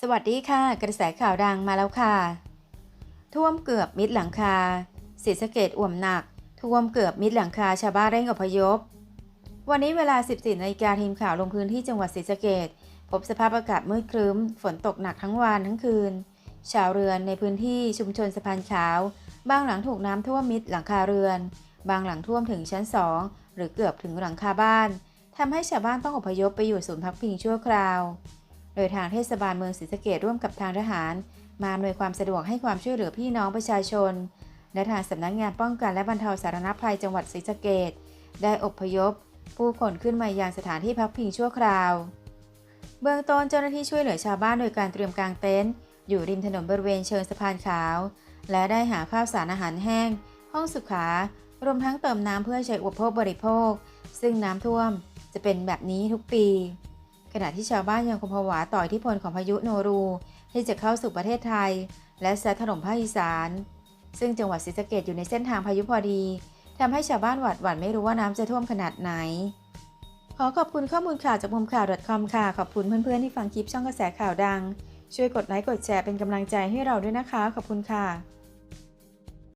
สวัสดีค่ะ กระแสข่าวดังมาแล้วค่ะ ท่วมเกือบมิดหลังคาศรีสะเกดอ่วมหนัก ท่วมเกือบมิดหลังคาชาวบ้านเร่งอพยพ วันนี้เวลา 14นาฬิกาทีมข่าวลงพื้นที่จังหวัดศรีสะเกดพบสภาพอากาศมืดครึ้ม ฝนตกหนักทั้งวันทั้งคืน ชาวเรือนในพื้นที่ชุมชนสะพานขาว บางหลังถูกน้ำท่วมมิดหลังคาเรือน บางหลังท่วมถึงชั้น2หรือเกือบถึงหลังคาบ้านทำให้ชาวบ้านต้องอพยพไปอยู่ศูนย์พักพิงชั่วคราว โดยทางเทศบาลเมืองศรีสะเกดร่วมกับทางทหาร มาอำนวยความสะดวกให้ความช่วยเหลือพี่น้องประชาชน และทางสำนักงานป้องกันและบรรเทาสาธารณภัยจังหวัดศรีสะเกดได้อพยพ ผู้คนขึ้นมายังสถานที่พักพิงชั่วคราว เบื้องต้นเจ้าหน้าที่ช่วยเหลือชาวบ้านโดยการเตรียมกางเต็นท์อยู่ริมถนนบริเวณเชิงสะพานขาว และได้หาข้าวสารอาหารแห้ง ห้องสุขารวมทั้งเติมน้ำเพื่อใช้อุปโภคบริโภค ซึ่งน้ำท่วมจะเป็นแบบนี้ทุกปี ขณะที่ชาวบ้านยังคงผวาต่ออิทธิพลของพายุโนรู ที่จะเข้าสู่ประเทศไทย และซัดถล่มภาคอีสาน ซึ่งจังหวัดศรีสะเกดอยู่ในเส้นทางพายุพอดีทำให้ชาวบ้านหวาดหวั่นไม่รู้ว่าน้ำจะท่วมขนาดไหน ขอขอบคุณข้อมูลข่าวจากมุมข่าว .com ค่ะ ขอบคุณเพื่อนๆที่ฟังคลิปช่องกระแสข่าวดัง ช่วยกดไลค์กดแชร์เป็นกำลังใจให้เราด้วยนะคะ ขอบคุณค่ะ